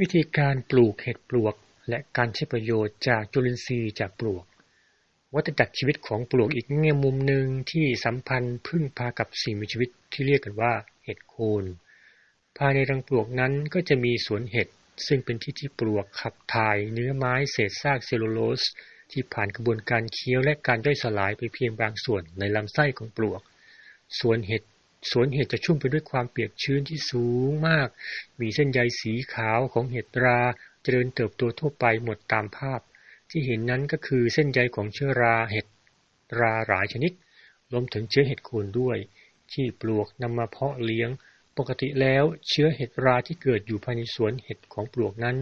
วิธีการปลูกเห็ดปลวก และการใช้ประโยชน์จากจุลินทรีย์จากปลวก วัฏจักรชีวิตของปลวกอีกแง่มุมหนึ่งที่สัมพันธ์พึ่งพากับสิ่งมีชีวิตที่เรียกกันว่าเห็ดโคน ภายในรังปลวกนั้นก็จะมีสวนเห็ดซึ่งเป็นที่ที่ปลวกขับถ่ายเนื้อไม้เศษซากเซลลูโลส ที่ผ่านกระบวนการเคี้ยวและการย่อยสลายไปเพียงบางส่วนในลำไส้ของปลวกสวนเห็ด สวนเห็ดจะชุ่มไปด้วยความเปียกชื้นที่สูงมาก มีเส้นใยสีขาวของเห็ดราเจริญเติบโตทั่วไปหมดตามภาพ ที่เห็นนั้นก็คือเส้นใยของเชื้อราเห็ดราหลายชนิดรวมถึงเชื้อเห็ดโคนด้วย ที่ปลวกนำมาเพาะเลี้ยง ปกติแล้วเชื้อเห็ดราที่เกิดอยู่ภายในสวนเห็ดของปลวกนั้น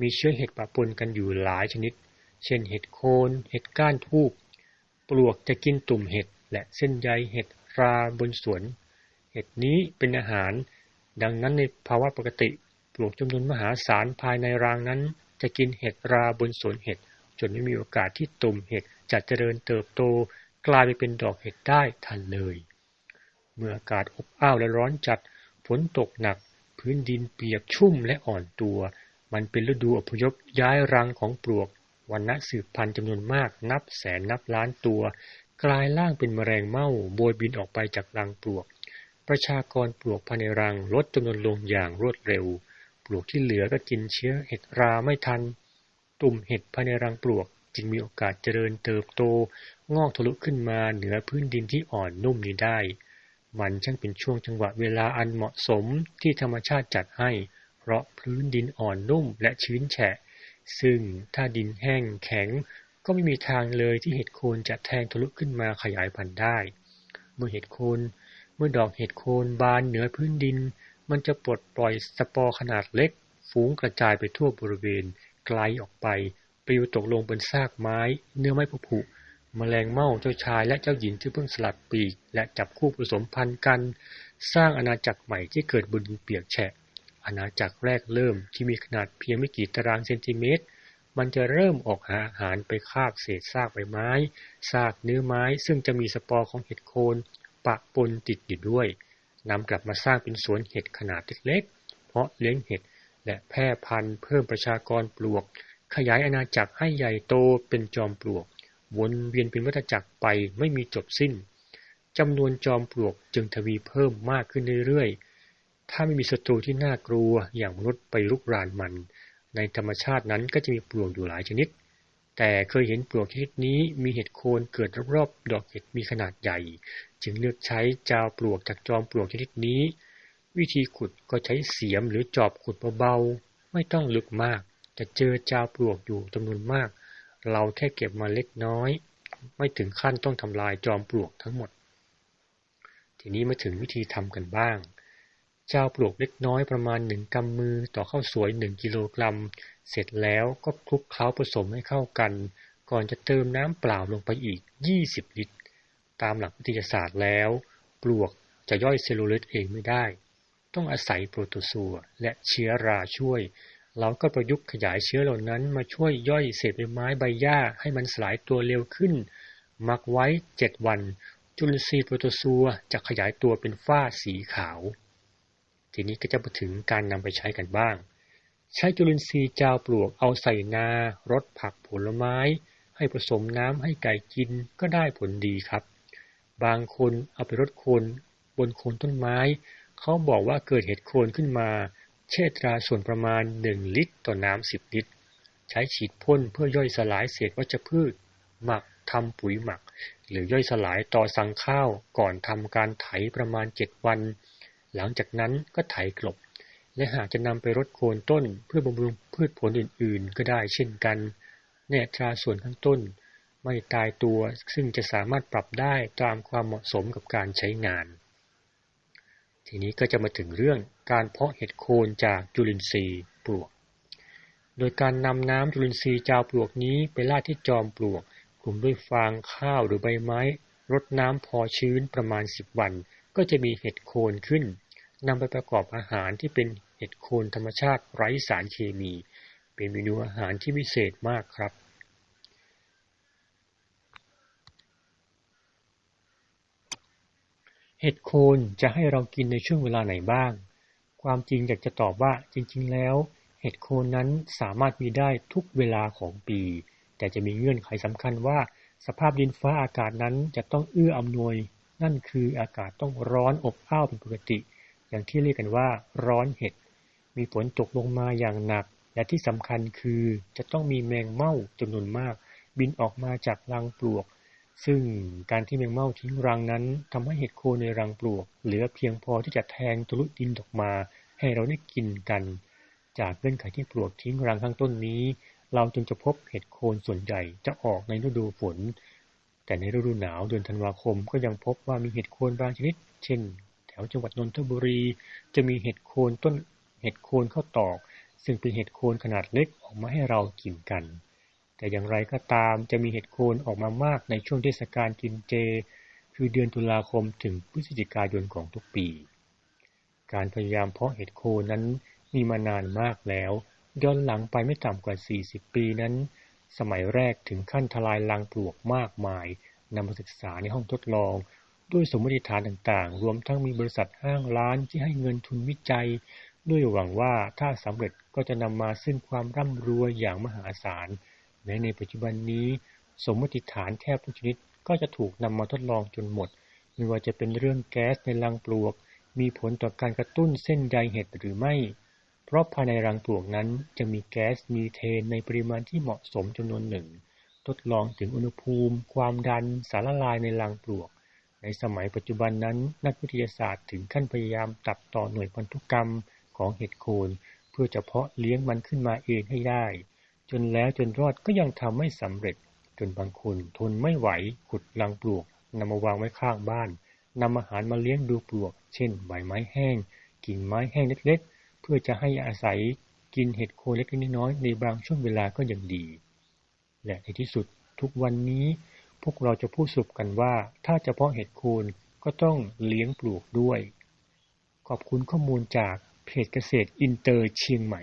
มีเชื้อเห็ดปะปนกันอยู่หลายชนิด เช่นเห็ดโคน เห็ดก้านทูบปลวกจะกินตุ่มเห็ดและเส้นใยเห็ดราบนสวน เห็ดนี้เป็นอาหาร ดังนั้นในภาวะปกติ ปลวกจำนวนมหาศาลภายในรางนั้น จะกินเห็ดราบนสวนเห็ด จนไม่มีโอกาสที่ตุ่มเห็ดจะเจริญเติบโต กลายไปเป็นดอกเห็ดได้ทันเลย เมื่ออากาศอบอ้าวและร้อนจัดฝนตกหนัก พื้นดินเปียกชุ่มและอ่อนตัว มันเป็นฤดูอพยพย้ายรังของปลวกวันณะสืบพันธุ์จำนวนมากนับแสนนับล้านตัว กลายร่างเป็นแมลงเม่าโบยบินออกไปจากรังปลวก ประชากรปลวกภายในรังลดจำนวนลงอย่างรวดเร็ว ปลวกที่เหลือก็กินเชื้อเห็ดราไม่ทัน ตุ่มเห็ดภายในรังปลวกจึงมีโอกาสเจริญเติบโต งอกทะลุขึ้นมาเหนือพื้นดินที่อ่อนนุ่มนี้ได้ มันช่างเป็นช่วงจังหวะเวลาอันเหมาะสมที่ธรรมชาติจัดให้ เพราะพื้นดินอ่อนนุ่มและชื้นแฉะ ซึ่งถ้าดินแห้งแข็งก็ไม่มีทางเลยที่เห็ดโคนจะแทงทะลุขึ้นมาขยายพันธุ์ได้ เมื่อเห็ดโคน เมื่อดอกเห็ดโคนบานเหนือพื้นดิน มันจะปลดปล่อยสปอร์ขนาดเล็ก ฝูงกระจายไปทั่วบริเวณ ไกลออกไปปลิวตกลงบนซากไม้ เนื้อไม้ผุผุมแมลงเม่าเจ้าชายและเจ้าหญิงที่เพิ่งสลัดปีก และจับคู่ผสมพันธุ์กัน สร้างอาณาจักรใหม่ที่เกิดบนดินเปียกแฉะ อาณาจักรแรกเริ่มที่มีขนาดเพียงไม่กี่ตารางเซนติเมตร มันจะเริ่มออกหาอาหารไปคาบเศษซากใบไม้ ซากเนื้อไม้ ซึ่งจะมีสปอร์ของเห็ดโคน ปะปนติดอยู่ด้วยนำกลับมาสร้างเป็นสวนเห็ดขนาดเล็กๆ เพราะเลี้ยงเห็ดและแพร่พันธุ์เพิ่มประชากรปลวก ขยายอาณาจักรให้ใหญ่โตเป็นจอมปลวก วนเวียนเป็นวัฏจักรไปไม่มีจบสิ้นจำนวนจอมปลวกจึงทวีเพิ่มมากขึ้นเรื่อยๆ ถ้าไม่มีศัตรูที่น่ากลัวอย่างมนุษย์ไปลุกรานมัน ในธรรมชาตินั้นก็จะมีปลวกอยู่หลายชนิด แต่เคยเห็นปลวกชนิดนี้มีเห็ดโคนเกิดรอบๆดอกเห็ดมีขนาดใหญ่ จึงเลือกใช้จาวปลวกจากจอมปลวกชนิดนี้ วิธีขุดก็ใช้เสียมหรือจอบขุดเบาๆ ไม่ต้องลึกมาก จะเจอจาวปลวกอยู่จำนวนมาก เราแค่เก็บมาเล็กน้อย ไม่ถึงขั้นต้องทำลายจอมปลวกทั้งหมด ทีนี้มาถึงวิธีทำกันบ้างเจ้าปลวกเล็กน้อยประมาณหนึ่งกำมือต่อข้าวสวยหนึ่งกิโลกรัม เสร็จแล้วก็คลุกเคล้าผสมให้เข้ากัน ก่อนจะเติมน้ำเปล่าลงไปอีก 20 ลิตร ตามหลักวิทยาศาสตร์แล้ว ปลวกจะย่อยเซลลูโลสเองไม่ได้ ต้องอาศัยโปรโตซัวและเชื้อราช่วย เราก็ประยุกต์ขยายเชื้อเหล่านั้นมาช่วยย่อยเศษใบไม้ใบหญ้าให้มันสลายตัวเร็วขึ้น มักไว้ 7 วัน จุลินทรีย์โปรโตซัวจะขยายตัวเป็นฝ้าสีขาว ทีนี้ก็จะมาถึงการนำไปใช้กันบ้าง ใช้จุลินทรีย์จาวปลวกเอาใส่นารดผักผลไม้ ให้ผสมน้ำให้ไก่กินก็ได้ผลดีครับ บางคนเอาไปรดโคนบนโคนต้นไม้ เขาบอกว่าเกิดเห็ดโคนขึ้นมา เชตราส่วนประมาณ 1 ลิตรต่อน้ำ10 ลิตร ใช้ฉีดพ่นเพื่อย่อยสลายเศษวัชพืช หมักทำปุ๋ยหมัก หรือย่อยสลายต่อสังข้าวก่อนทำการไถประมาณ 7 วัน หลังจากนั้นก็ไถกลบ และหากจะนำไปรดโคนต้นเพื่อบำรุงพืชผลอื่นๆ ก็ได้เช่นกันแน่ตราส่วนข้างต้น ไม่ตายตัวซึ่งจะสามารถปรับได้ตามความเหมาะสมกับการใช้งาน ทีนี้ก็จะมาถึงเรื่องการเพาะเห็ดโคนจากจุลินทรีย์ปลวก โดยการนำน้ำจุลินทรีย์จาวปลวกนี้ไปลาดที่จอมปลวกกลุ่มด้วยฟางข้าวหรือใบไม้รดน้ำพอชื้นประมาณ 10 วัน ก็จะมีเห็ดโคนขึ้นนำไปประกอบอาหารที่เป็น เห็ดโคนธรรมชาติไร้สารเคมี เป็นเมนูอาหารที่พิเศษมากครับเห็ดโคนจะให้เรากินในช่วงเวลาไหนบ้าง ความจริงอยากจะตอบว่าจริง ๆ แล้ว เห็ดโคนนั้นสามารถมีได้ทุกเวลาของปี แต่จะมีเงื่อนไขสำคัญว่า สภาพดินฟ้าอากาศนั้นจะต้องเอื้ออำนวย นั่นคืออากาศต้องร้อนอบอ้าวเป็นปกติ อย่างที่เรียกกันว่าร้อนเห็ด มีฝนตกลงมาอย่างหนัก และที่สำคัญคือจะต้องมีแมงเม่าจำนวนมาก บินออกมาจากรังปลวก ซึ่งการที่แมงเม่าทิ้งรังนั้นทำให้เห็ดโคนในรังปลวก เหลือเพียงพอที่จะแทงทะลุดินออกมา ให้เราได้กินกัน จากเงื่อนไขที่ปลวกทิ้งรังข้างต้นนี้ เราจึงจะพบเห็ดโคนส่วนใหญ่จะออกในฤดูฝน แต่ในฤดูหนาวเดือนธันวาคมก็ยังพบว่ามีเห็ดโคนบางชนิด เช่น แถวจังหวัดนนทบุรี จะมีเห็ดโคนต้น ห็ดโคนข้าวตอก ซึ่งเป็นเห็ดโคนขนาดเล็กออกมาให้เรากินกัน แต่อย่างไรก็ตามจะมีเห็ดโคนออกมามากในช่วงเทศกาลกินเจ คือเดือนตุลาคมถึงพฤศจิกายนของทุกปี การพยายามเพาะเห็ดโคนนั้นมีมานานมากแล้วย้อนหลังไปไม่ต่ำกว่า 40 ปีนั้น สมัยแรกถึงขั้นทลายรังปลวกมากมายนำมาศึกษาในห้องทดลอง ด้วยสมมติฐานต่างๆ รวมทั้งมีบริษัทห้างร้านที่ให้เงินทุนวิจัย ด้วยหวังว่าถ้าสำเร็จก็จะนำมาซึ่งความร่ำรวยอย่างมหาศาลแม้ในปัจจุบันนี้ สมมติฐานแทบทุกชนิดก็จะถูกนำมาทดลองจนหมด ไม่ว่าจะเป็นเรื่องแก๊สในรังปลวก มีผลต่อการกระตุ้นเส้นใยเห็ดหรือไม่ เพราะภายในรังปลวกนั้นจะมีแก๊สมีเทนในปริมาณที่เหมาะสมจำนวนหนึ่ง ทดลองถึงอุณหภูมิ ความดัน สารละลายในรังปลวก ในสมัยปัจจุบันนั้น นักวิทยาศาสตร์ถึงขั้นพยายามตัดต่อหน่วยพันธุกรรม ของเห็ดโคนเพื่อจะเพาะเลี้ยงมันขึ้นมาเองให้ได้ จนแล้วจนรอดก็ยังทำไม่สำเร็จ จนบางคนทนไม่ไหวขุดรังปลวกนำมาวางไว้ข้างบ้านนำอาหารมาเลี้ยงดูปลวก เช่นใบไม้แห้ง กิ่งไม้แห้งเล็กๆ เพื่อจะให้อาศัยกินเห็ดโคนเล็กๆน้อยๆในบางช่วงเวลาก็ยังดี และในที่สุดทุกวันนี้ พวกเราจะพูดสรุปกันว่า ถ้าจะเพาะเห็ดโคนก็ต้องเลี้ยงปลูกด้วย ขอบคุณข้อมูลจาก เพจเกษตรอินเตอร์เชียงใหม่